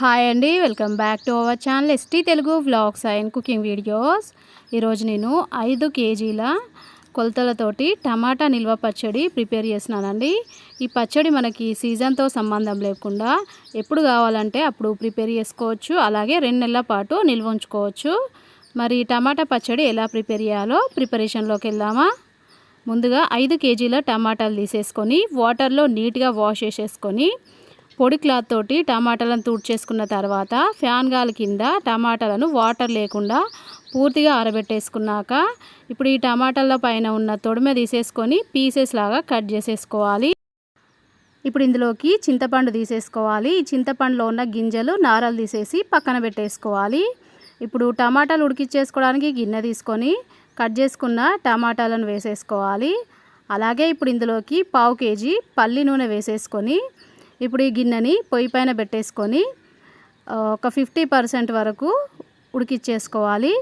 Hi అండి welcome back to our channel ST Telugu vlogs and cooking videos ఈరోజు నేను ఐదు కేజీల కొలతలతోటి టమాటా నిల్వ పచ్చడి ప్రిపేర్ చేసినానండి ఈ పచ్చడి మనకి సీజన్తో సంబంధం లేకుండా ఎప్పుడు కావాలంటే అప్పుడు ప్రిపేర్ చేసుకోవచ్చు. అలాగే రెండు నెలల పాటు నిల్వ ఉంచుకోవచ్చు. మరి టమాటా పచ్చడి ఎలా ప్రిపేర్ చేయాలో ప్రిపరేషన్లోకి వెళ్దామా? ముందుగా ఐదు కేజీల టమాటాలు తీసేసుకొని వాటర్లో నీట్గా వాష్ చేసేసుకొని పొడి క్లాత్ తోటి టమాటాలను తూడ్చేసుకున్న తర్వాత ఫ్యాన్ గాలి కింద టమాటాలను వాటర్ లేకుండా పూర్తిగా ఆరబెట్టేసుకున్నాక ఇప్పుడు ఈ టమాటాల పైన ఉన్న తొడిమె తీసేసుకొని పీసెస్ లాగా కట్ చేసేసుకోవాలి. ఇప్పుడు ఇందులోకి చింతపండు తీసేసుకోవాలి. ఈ చింతపండులో ఉన్న గింజలు నారలు తీసేసి పక్కన పెట్టేసుకోవాలి. ఇప్పుడు టమాటాలు ఉడికిచ్చేసుకోవడానికి గిన్నె తీసుకొని కట్ చేసుకున్న టమాటాలను వేసేసుకోవాలి. అలాగే ఇప్పుడు ఇందులోకి పావు కేజీ పల్లి నూనె వేసేసుకొని ఇప్పుడు ఈ గిన్నెని పొయ్యి పైన పెట్టేసుకొని ఒక ఫిఫ్టీ పర్సెంట్ వరకు ఉడికిచ్చేసుకోవాలి.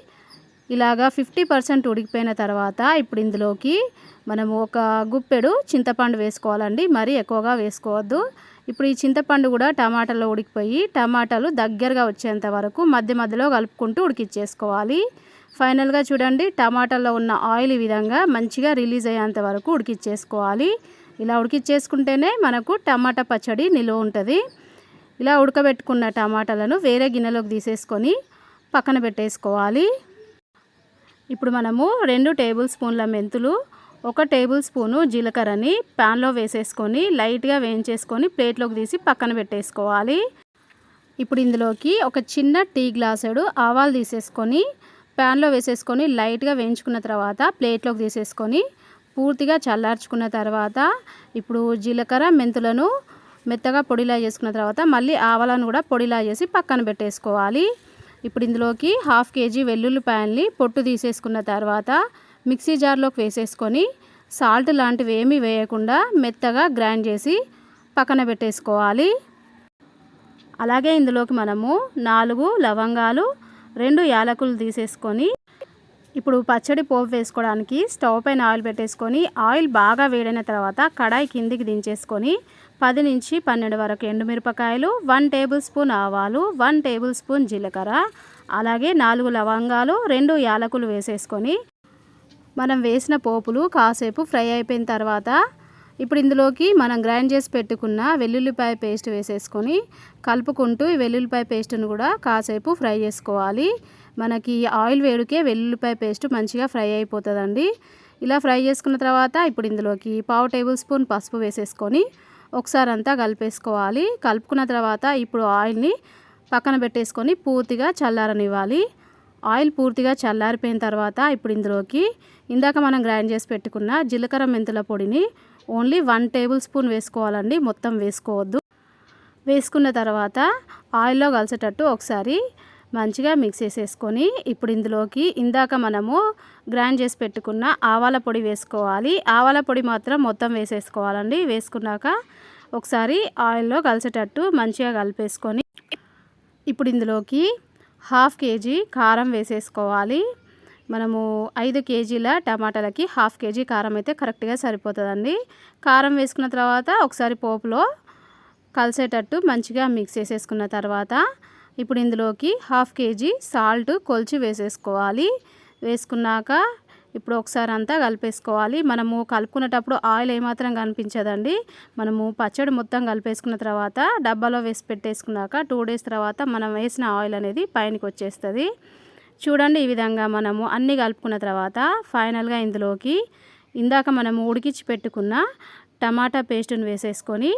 ఇలాగా ఫిఫ్టీ పర్సెంట్ ఉడికిపోయిన తర్వాత ఇప్పుడు ఇందులోకి మనము ఒక గుప్పెడు చింతపండు వేసుకోవాలండి. మరీ ఎక్కువగా వేసుకోవద్దు. ఇప్పుడు ఈ చింతపండు కూడా టమాటాలో ఉడికిపోయి టమాటాలు దగ్గరగా వచ్చేంత వరకు మధ్య మధ్యలో కలుపుకుంటూ ఉడికిచ్చేసుకోవాలి. ఫైనల్గా చూడండి టమాటాలో ఉన్న ఆయిల్ ఈ విధంగా మంచిగా రిలీజ్ అయ్యేంత వరకు ఉడికిచ్చేసుకోవాలి. ఇలా ఉడికిచ్చేసుకుంటేనే మనకు టమాటా పచ్చడి నిలువ ఉంటుంది. ఇలా ఉడకబెట్టుకున్న టమాటాలను వేరే గిన్నెలోకి తీసేసుకొని పక్కన పెట్టేసుకోవాలి. ఇప్పుడు మనము రెండు టేబుల్ స్పూన్ల మెంతులు ఒక టేబుల్ స్పూను జీలకర్రని ప్యాన్లో వేసేసుకొని లైట్గా వేయించేసుకొని ప్లేట్లోకి తీసి పక్కన పెట్టేసుకోవాలి. ఇప్పుడు ఇందులోకి ఒక చిన్న టీ గ్లాసుడు ఆవాలు తీసేసుకొని ప్యాన్లో వేసేసుకొని లైట్గా వేయించుకున్న తర్వాత ప్లేట్లోకి తీసేసుకొని పూర్తిగా చల్లార్చుకున్న తర్వాత ఇప్పుడు జీలకర్ర మెంతులను మెత్తగా పొడిలా చేసుకున్న తర్వాత మళ్ళీ ఆవాలను కూడా పొడిలా చేసి పక్కన పెట్టేసుకోవాలి. ఇప్పుడు ఇందులోకి హాఫ్ కేజీ వెల్లుల్లిపాయల్ని పొట్టు తీసేసుకున్న తర్వాత మిక్సీ జార్లోకి వేసేసుకొని సాల్ట్ లాంటివి ఏమీ వేయకుండా మెత్తగా గ్రైండ్ చేసి పక్కన పెట్టేసుకోవాలి. అలాగే ఇందులోకి మనము నాలుగు లవంగాలు రెండు యాలకులు తీసేసుకొని ఇప్పుడు పచ్చడి పోపు వేసుకోవడానికి స్టవ్ పైన ఆయిల్ పెట్టేసుకొని ఆయిల్ బాగా వేడైన తర్వాత కడాయి కిందికి దించేసుకొని పది నుంచి పన్నెండు వరకు ఎండుమిరపకాయలు వన్ టేబుల్ స్పూన్ ఆవాలు వన్ టేబుల్ స్పూన్ జీలకర్ర అలాగే నాలుగు లవంగాలు రెండు యాలకులు వేసేసుకొని మనం వేసిన పోపులు కాసేపు ఫ్రై అయిపోయిన తర్వాత ఇప్పుడు ఇందులోకి మనం గ్రైండ్ చేసి పెట్టుకున్న వెల్లుల్లిపాయ పేస్ట్ వేసేసుకొని కలుపుకుంటూ ఈ వెల్లుల్లిపాయ పేస్ట్ను కూడా కాసేపు ఫ్రై చేసుకోవాలి. మనకి ఆయిల్ వేడికే వెల్లుల్లిపాయ పేస్ట్ మంచిగా ఫ్రై అయిపోతుందండి. ఇలా ఫ్రై చేసుకున్న తర్వాత ఇప్పుడు ఇందులోకి పావు టేబుల్ స్పూన్ పసుపు వేసేసుకొని ఒకసారి అంతా కలిపేసుకోవాలి. కలుపుకున్న తర్వాత ఇప్పుడు ఆయిల్ని పక్కన పెట్టేసుకొని పూర్తిగా చల్లారనివ్వాలి. ఆయిల్ పూర్తిగా చల్లారిపోయిన తర్వాత ఇప్పుడు ఇందులోకి ఇందాక మనం గ్రైండ్ చేసి పెట్టుకున్న జీలకర్ర మెంతుల పొడిని ఓన్లీ వన్ టేబుల్ స్పూన్ వేసుకోవాలండి. మొత్తం వేసుకోవద్దు. వేసుకున్న తర్వాత ఆయిల్లో కలిసేటట్టు ఒకసారి మంచిగా మిక్స్ చేసేసుకొని ఇప్పుడు ఇందులోకి ఇందాక మనము గ్రైండ్ చేసి పెట్టుకున్న ఆవాల పొడి వేసుకోవాలి. ఆవాల పొడి మాత్రం మొత్తం వేసేసుకోవాలండి. వేసుకున్నాక ఒకసారి ఆయిల్లో కలిసేటట్టు మంచిగా కలిపేసుకొని ఇప్పుడు ఇందులోకి హాఫ్ కేజీ కారం వేసేసుకోవాలి. మనము ఐదు కేజీల టమాటాలకి హాఫ్ కేజీ కారం అయితే కరెక్ట్గా సరిపోతుందండి. కారం వేసుకున్న తర్వాత ఒకసారి పోపులో కలిసేటట్టు మంచిగా మిక్స్ చేసేసుకున్న తర్వాత ఇప్పుడు ఇందులోకి హాఫ్ కేజీ సాల్ట్ కొలిచి వేసేసుకోవాలి. వేసుకున్నాక ఇప్పుడు ఒకసారి అంతా కలిపేసుకోవాలి. మనము కలుపుకునేటప్పుడు ఆయిల్ ఏమాత్రం కనిపించదండి. మనము పచ్చడి మొత్తం కలిపేసుకున్న తర్వాత డబ్బాలో వేసి పెట్టేసుకున్నాక టూ డేస్ తర్వాత మనం వేసిన ఆయిల్ అనేది పైనకి వచ్చేస్తుంది. చూడండి ఈ విధంగా మనము అన్నీ కలుపుకున్న తర్వాత ఫైనల్గా ఇందులోకి ఇందాక మనము ఉడికించి పెట్టుకున్న టమాటా పేస్ట్ని వేసేసుకొని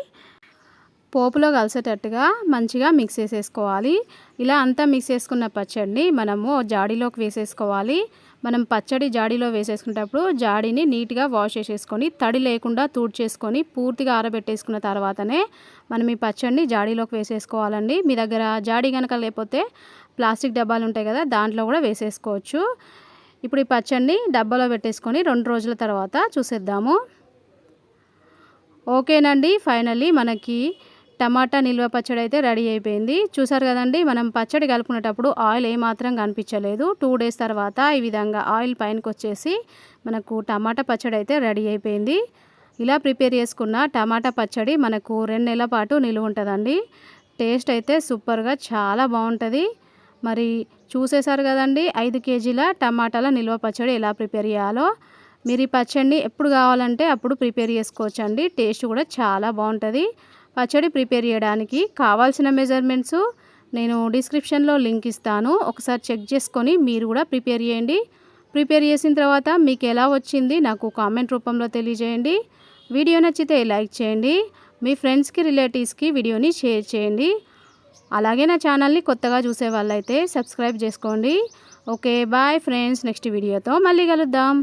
పోపులో కలిసేటట్టుగా మంచిగా మిక్స్ చేసేసుకోవాలి. ఇలా అంతా మిక్స్ చేసుకున్న పచ్చడిని మనము జాడీలోకి వేసేసుకోవాలి. మనం పచ్చడి జాడీలో వేసేసుకునేటప్పుడు జాడీని నీట్గా వాష్ చేసేసుకొని తడి లేకుండా తూడ్చేసుకొని పూర్తిగా ఆరబెట్టేసుకున్న తర్వాతనే మనం ఈ పచ్చడిని జాడీలోకి వేసేసుకోవాలండి. మీ దగ్గర జాడీ కనుక లేకపోతే ప్లాస్టిక్ డబ్బాలు ఉంటాయి కదా దాంట్లో కూడా వేసేసుకోవచ్చు. ఇప్పుడు ఈ పచ్చడిని డబ్బాలో పెట్టేసుకొని రెండు రోజుల తర్వాత చూసేద్దాము. ఓకేనండి. ఫైనల్లీ మనకి టమాటా నిల్వ పచ్చడి అయితే రెడీ అయిపోయింది. చూసారు కదండి మనం పచ్చడి కలుపుకునేటప్పుడు ఆయిల్ ఏమాత్రం కనిపించలేదు. టూ డేస్ తర్వాత ఈ విధంగా ఆయిల్ పైనకి వచ్చేసి మనకు టమాటా పచ్చడి అయితే రెడీ అయిపోయింది. ఇలా ప్రిపేర్ చేసుకున్న టమాటా పచ్చడి మనకు రెండు నెలల పాటు నిలువ ఉంటుందండి. టేస్ట్ అయితే సూపర్గా చాలా బాగుంటుంది. మరి చూసేశారు కదండి ఐదు కేజీల టమాటాల నిల్వ పచ్చడి ఎలా ప్రిపేర్ చేయాలో. మీరు ఈ పచ్చడిని ఎప్పుడు కావాలంటే అప్పుడు ప్రిపేర్ చేసుకోవచ్చండి. టేస్ట్ కూడా చాలా బాగుంటుంది. పచ్చడి ప్రిపేర్ చేయడానికి కావాల్సిన మెజర్మెంట్స్ నేను డిస్క్రిప్షన్లో లింక్ ఇస్తాను. ఒకసారి చెక్ చేసుకొని మీరు కూడా ప్రిపేర్ చేయండి. ప్రిపేర్ చేసిన తర్వాత మీకు ఎలా వచ్చింది నాకు కామెంట్ రూపంలో తెలియజేయండి. వీడియో నచ్చితే లైక్ చేయండి. మీ ఫ్రెండ్స్కి రిలేటివ్స్కి వీడియోని షేర్ చేయండి. అలాగే నా ఛానల్ని కొత్తగా చూసే వాళ్ళైతే సబ్స్క్రైబ్ చేసుకోండి. ఓకే బాయ్ ఫ్రెండ్స్ నెక్స్ట్ వీడియోతో మళ్ళీ కలుద్దాం.